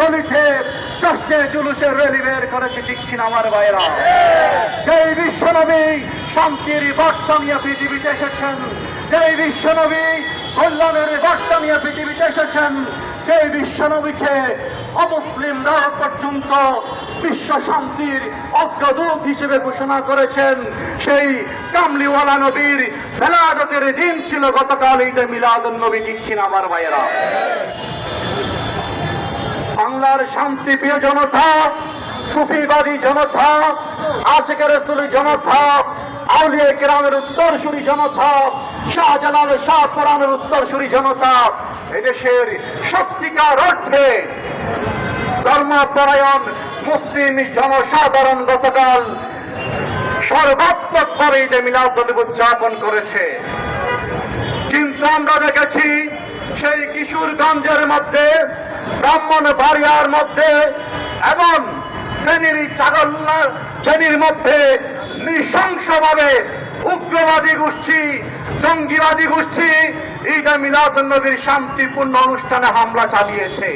গলিতে চষ্টে জুলুসের রেলি বের করেছে ঠিক আমার ভাইরা যেই বিশ্বনবী, শান্তির বার্তা নিয়ে পৃথিবীতে এসেছেন। যেই বিশ্বনবী, কল্যাণের বার্তা নিয়ে পৃথিবীতে এসেছেন। সেই বিশ্বনবীকে অমুসলিমরা পর্যন্ত বিশ্ব শান্তির অগ্রদূত হিসেবে ঘোষণা করেছেন। সেই কামলিওয়ালা নবীর বেলাদতের দিন ছিল গতকাল ঈদে মিলাদুন নবী, ঠিক আমার ভাইয়েরা। বাংলার শান্তিপ্রিয় জনতা, সুফিবাদী জনতা আশেকের তুলি জনতা, আউলিয়া গ্রামের উত্তরসূরি জনতা, শাহজালাল শাহ কোরআনের উত্তরসূরি জনতা, এদেশের সত্যিকার অর্থে ধর্মপরায়ণ মুসলিম জনসাধারণ গতকাল সর্বাত্মকভাবে ঈদে মিলাদ উদযাপন করেছে। কিন্তু আমরা দেখেছি সেই কিশোরগঞ্জের মধ্যে, ব্রাহ্মণ বাড়িয়ার মধ্যে এবং শ্রেণির ছাগল শ্রেণির মধ্যে নৃশংসভাবে উগ্রবাদী গোষ্ঠী, জঙ্গিবাদী গোষ্ঠী ঈদে মিলাদ নবীর শান্তিপূর্ণ অনুষ্ঠানে হামলা চালিয়েছে।